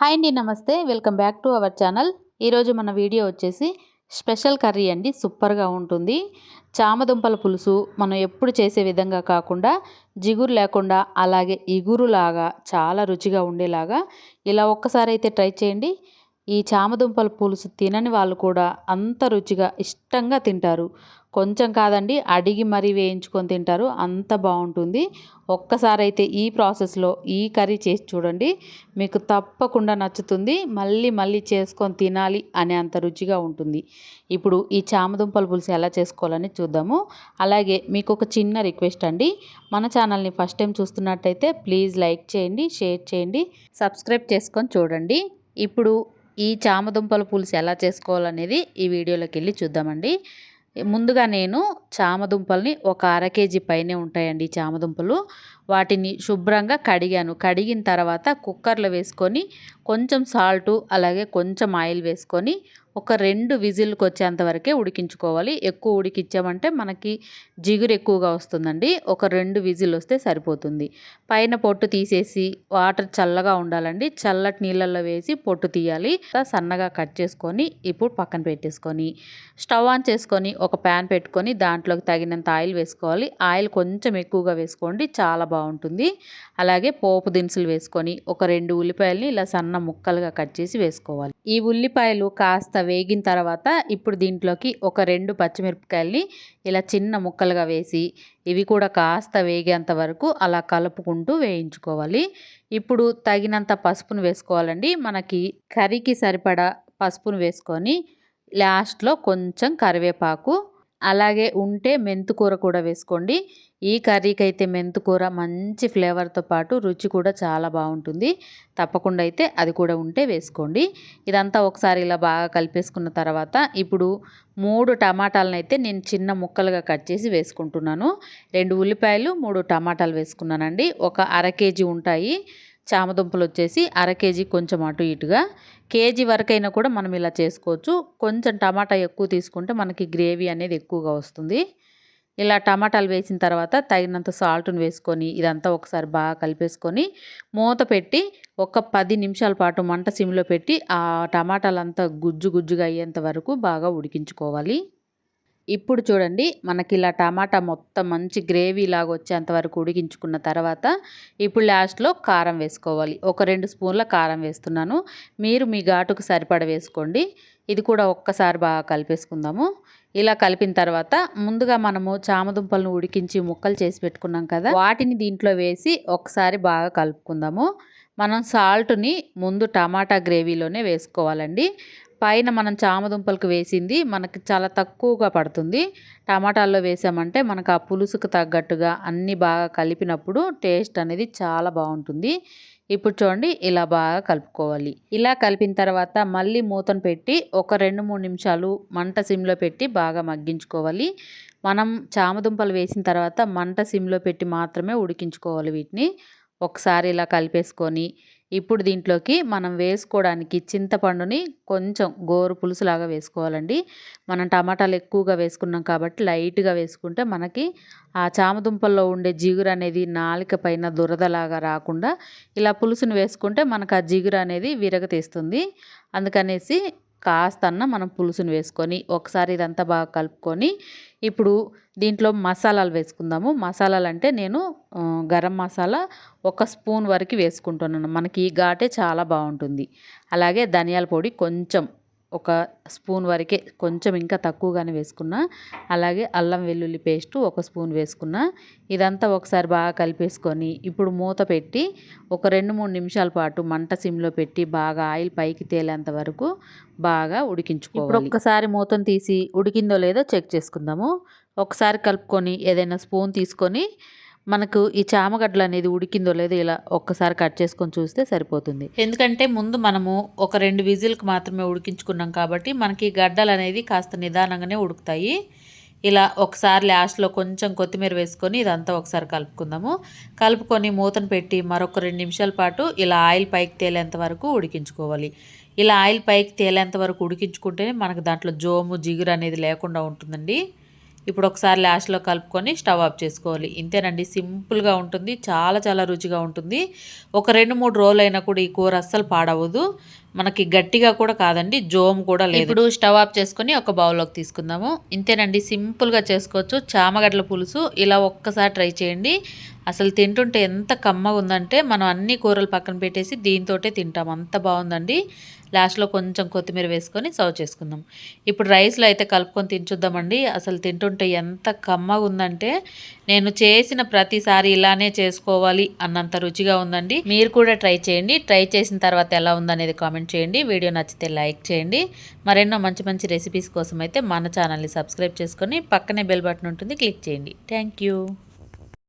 Hi అండి నమస్తే. Welcome back to our channel. ఈరోజు మన వీడియో వచ్చేసి స్పెషల్ కర్రీ అండి. సూపర్గా ఉంటుంది. చామదుంపల పులుసు మనం ఎప్పుడు చేసే విధంగా కాకుండా జిగురు లేకుండా అలాగే ఇగురులాగా చాలా రుచిగా ఉండేలాగా ఇలా ఒక్కసారి అయితే ట్రై చేయండి. ఈ చామదుంపల పులుసు తినని వాళ్ళు కూడా అంత రుచిగా ఇష్టంగా తింటారు. కొంచెం కాదండి అడిగి మరీ వేయించుకొని తింటారు. అంత బాగుంటుంది. ఒక్కసారి అయితే ఈ ప్రాసెస్లో ఈ కర్రీ చేసి చూడండి. మీకు తప్పకుండా నచ్చుతుంది. మళ్ళీ మళ్ళీ చేసుకొని తినాలి అనే అంత రుచిగా ఉంటుంది. ఇప్పుడు ఈ చామదుంపల పులుసు ఎలా చేసుకోవాలని చూద్దాము. అలాగే మీకు ఒక చిన్న రిక్వెస్ట్ అండి. మన ఛానల్ని ఫస్ట్ టైం చూస్తున్నట్టయితే ప్లీజ్ లైక్ చేయండి షేర్ చేయండి సబ్స్క్రైబ్ చేసుకొని చూడండి. ఇప్పుడు ఈ చామదుంపల పులుసు ఎలా చేసుకోవాలనేది ఈ వీడియోలోకి వెళ్ళి చూద్దామండి. ముందుగా నేను చామదుంపల్ని ఒక అర కేజీ పైనే ఉంటాయండి చామదుంపలు. వాటిని శుభ్రంగా కడిగాను. కడిగిన తర్వాత కుక్కర్లో వేసుకొని కొంచెం సాల్టు అలాగే కొంచెం ఆయిల్ వేసుకొని ఒక రెండు విజిల్కి వచ్చేంత వరకే ఉడికించుకోవాలి. ఎక్కువ ఉడికించామంటే మనకి జిగురు ఎక్కువగా వస్తుందండి. ఒక రెండు విజిల్ వస్తే సరిపోతుంది. పైన పొట్టు తీసేసి వాటర్ చల్లగా ఉండాలండి. చల్లటి నీళ్ళల్లో వేసి పొట్టు తీయాలి. సన్నగా కట్ చేసుకొని ఇప్పుడు పక్కన పెట్టేసుకొని స్టవ్ ఆన్ చేసుకొని ఒక ప్యాన్ పెట్టుకొని దాంట్లోకి తగినంత ఆయిల్ వేసుకోవాలి. ఆయిల్ కొంచెం ఎక్కువగా వేసుకోండి. చాలా బాగుంటుంది. అలాగే పోపు దినుసులు వేసుకొని ఒక రెండు ఉల్లిపాయలని ఇలా సన్న ముక్కలుగా కట్ చేసి వేసుకోవాలి. ఈ ఉల్లిపాయలు కాస్త కాస్త వేగిన తర్వాత ఇప్పుడు దీంట్లోకి ఒక రెండు పచ్చిమిరపకాయలని ఇలా చిన్న ముక్కలుగా వేసి ఇవి కూడా కాస్త వేగేంత వరకు అలా కలుపుకుంటూ వేయించుకోవాలి. ఇప్పుడు తగినంత పసుపును వేసుకోవాలండి. మనకి కర్రీకి సరిపడా పసుపును వేసుకొని లాస్ట్లో కొంచెం కరివేపాకు అలాగే ఉంటే మెంతుకూర కూడా వేసుకోండి. ఈ కర్రీకి అయితే మెంతుకూర మంచి ఫ్లేవర్తో పాటు రుచి కూడా చాలా బాగుంటుంది. తప్పకుండా అయితే అది కూడా ఉంటే వేసుకోండి. ఇదంతా ఒకసారి ఇలా బాగా కలిపేసుకున్న తర్వాత ఇప్పుడు మూడు టమాటాలను అయితే నేను చిన్న ముక్కలుగా కట్ చేసి వేసుకుంటున్నాను. రెండు ఉల్లిపాయలు మూడు టమాటాలు వేసుకున్నానండి. ఒక అర కేజీ ఉంటాయి. చామదుంపలు వచ్చేసి అర కేజీ కొంచెం అటు ఇటుగా. కేజీ వరకైనా కూడా మనం ఇలా చేసుకోవచ్చు. కొంచెం టమాటా ఎక్కువ తీసుకుంటే మనకి గ్రేవీ అనేది ఎక్కువగా వస్తుంది. ఇలా టమాటాలు వేసిన తర్వాత తగినంత సాల్ట్ను వేసుకొని ఇదంతా ఒకసారి బాగా కలిపేసుకొని మూత పెట్టి ఒక పది నిమిషాల పాటు మంట సిమ్లో పెట్టి ఆ టమాటాలంతా గుజ్జు గుజ్జుగా అయ్యేంత వరకు బాగా ఉడికించుకోవాలి. ఇప్పుడు చూడండి మనకి ఇలా టమాటా మొత్తం మంచి గ్రేవీ లాగా వచ్చేంత వరకు ఉడికించుకున్న తర్వాత ఇప్పుడు లాస్ట్లో కారం వేసుకోవాలి. ఒక రెండు స్పూన్ల కారం వేస్తున్నాను. మీరు మీ ఘాటుకు సరిపడ వేసుకోండి. ఇది కూడా ఒక్కసారి బాగా కలిపేసుకుందాము. ఇలా కలిపిన తర్వాత ముందుగా మనము చామదుంపలను ఉడికించి ముక్కలు చేసి పెట్టుకున్నాం కదా వాటిని దీంట్లో వేసి ఒకసారి బాగా కలుపుకుందాము. మనం సాల్ట్ని ముందు టమాటా గ్రేవీలోనే వేసుకోవాలండి. పైన మనం చామదుంపలకు వేసింది మనకి చాలా తక్కువగా పడుతుంది. టమాటాల్లో వేసామంటే మనకు ఆ పులుసుకు తగ్గట్టుగా అన్నీ బాగా కలిపినప్పుడు టేస్ట్ అనేది చాలా బాగుంటుంది. ఇప్పుడు చూడండి ఇలా బాగా కలుపుకోవాలి. ఇలా కలిపిన తర్వాత మళ్ళీ మూతను పెట్టి ఒక రెండు మూడు నిమిషాలు మంట సిమ్లో పెట్టి బాగా మగ్గించుకోవాలి. మనం చామదుంపలు వేసిన తర్వాత మంట సిమ్లో పెట్టి మాత్రమే ఉడికించుకోవాలి వీటిని. ఒకసారి ఇలా కలిపేసుకొని ఇప్పుడు దీంట్లోకి మనం వేసుకోవడానికి చింతపండుని కొంచెం గోరు పులుసులాగా వేసుకోవాలండి. మనం టమాటాలు ఎక్కువగా వేసుకున్నాం కాబట్టి లైట్గా వేసుకుంటే మనకి ఆ చామదుంపల్లో ఉండే జిగురు అనేది నాలిక పైన దురదలాగా రాకుండా ఇలా పులుసుని వేసుకుంటే మనకు ఆ జిగురు అనేది విరగతీస్తుంది అందుకనేసి కాస్తన్న మనం పులుసుని వేసుకొని ఒకసారి ఇదంతా బాగా కలుపుకొని ఇప్పుడు దీంట్లో మసాలాలు వేసుకుందాము. మసాలాలు అంటే నేను గరం మసాలా ఒక స్పూన్ వరకు వేసుకుంటున్నాను. మనకి ఈ ఘాటే చాలా బాగుంటుంది. అలాగే ధనియాల పొడి కొంచెం ఒక స్పూన్ వరకే కొంచెం ఇంకా తక్కువగానే వేసుకున్నా. అలాగే అల్లం వెల్లుల్లి పేస్ట్ ఒక స్పూన్ వేసుకున్నా. ఇదంతా ఒకసారి బాగా కలిపేసుకొని ఇప్పుడు మూత పెట్టి ఒక రెండు మూడు నిమిషాల పాటు మంట సిమ్లో పెట్టి బాగా ఆయిల్ పైకి తేలేంత వరకు బాగా ఉడికించుకోవాలి. ఇప్పుడు ఒక్కసారి మూతను తీసి ఉడికిందో లేదో చెక్ చేసుకుందాము. ఒకసారి కలుపుకొని ఏదైనా స్పూన్ తీసుకొని మనకు ఈ చామగడ్డలు అనేది ఉడికిందో లేదో ఇలా ఒక్కసారి కట్ చేసుకొని చూస్తే సరిపోతుంది. ఎందుకంటే ముందు మనము ఒక రెండు విజిల్కి మాత్రమే ఉడికించుకున్నాం కాబట్టి మనకి గడ్డలు అనేది కాస్త నిదానంగానే ఉడుకుతాయి. ఇలా ఒకసారి లాస్ట్లో కొంచెం కొత్తిమీర వేసుకొని ఇదంతా ఒకసారి కలుపుకుందాము. కలుపుకొని మూతను పెట్టి మరొక రెండు నిమిషాల పాటు ఇలా ఆయిల్ పైకి తేలేంత వరకు ఉడికించుకోవాలి. ఇలా ఆయిల్ పైకి తేలేంత వరకు ఉడికించుకుంటేనే మనకు దాంట్లో జోము జిగురు అనేది లేకుండా ఉంటుందండి. ఇప్పుడు ఒకసారి లాస్ట్లో కలుపుకొని స్టవ్ ఆఫ్ చేసుకోవాలి. ఇంతేనండి సింపుల్గా ఉంటుంది చాలా చాలా రుచిగా ఉంటుంది. ఒక రెండు మూడు రోజులు అయినా కూడా ఈ కూర అస్సలు పాడవదు. మనకి గట్టిగా కూడా కాదండి జోమ్ కూడా లేదు. ఇప్పుడు స్టవ్ ఆఫ్ చేసుకొని ఒక బౌల్లోకి తీసుకుందాము. ఇంతేనండి సింపుల్గా చేసుకోవచ్చు. చామగడ్డల పులుసు ఇలా ఒక్కసారి ట్రై చేయండి. అసలు తింటుంటే ఎంత కమ్మగా ఉందంటే మనం అన్ని కూరలు పక్కన పెట్టేసి దీంతోటే తింటాం. అంత బాగుందండి. లాస్ట్లో కొంచెం కొత్తిమీర వేసుకొని సర్వ్ చేసుకుందాం. ఇప్పుడు రైస్లో అయితే కలుపుకొని తించుద్దామండి. అసలు తింటుంటే ఎంత కమ్మగా ఉందంటే నేను చేసిన ప్రతిసారి ఇలానే చేసుకోవాలి అన్నంత రుచిగా ఉందండి. మీరు కూడా ట్రై చేయండి. ట్రై చేసిన తర్వాత ఎలా ఉందనేది కామెంట్ చేయండి. వీడియో నచ్చితే లైక్ చేయండి. మరెన్నో మంచి మంచి రెసిపీస్ కోసం అయితే మన ఛానల్ని సబ్స్క్రైబ్ చేసుకొని పక్కనే బెల్ బటన్ ఉంటుంది క్లిక్ చేయండి. థ్యాంక్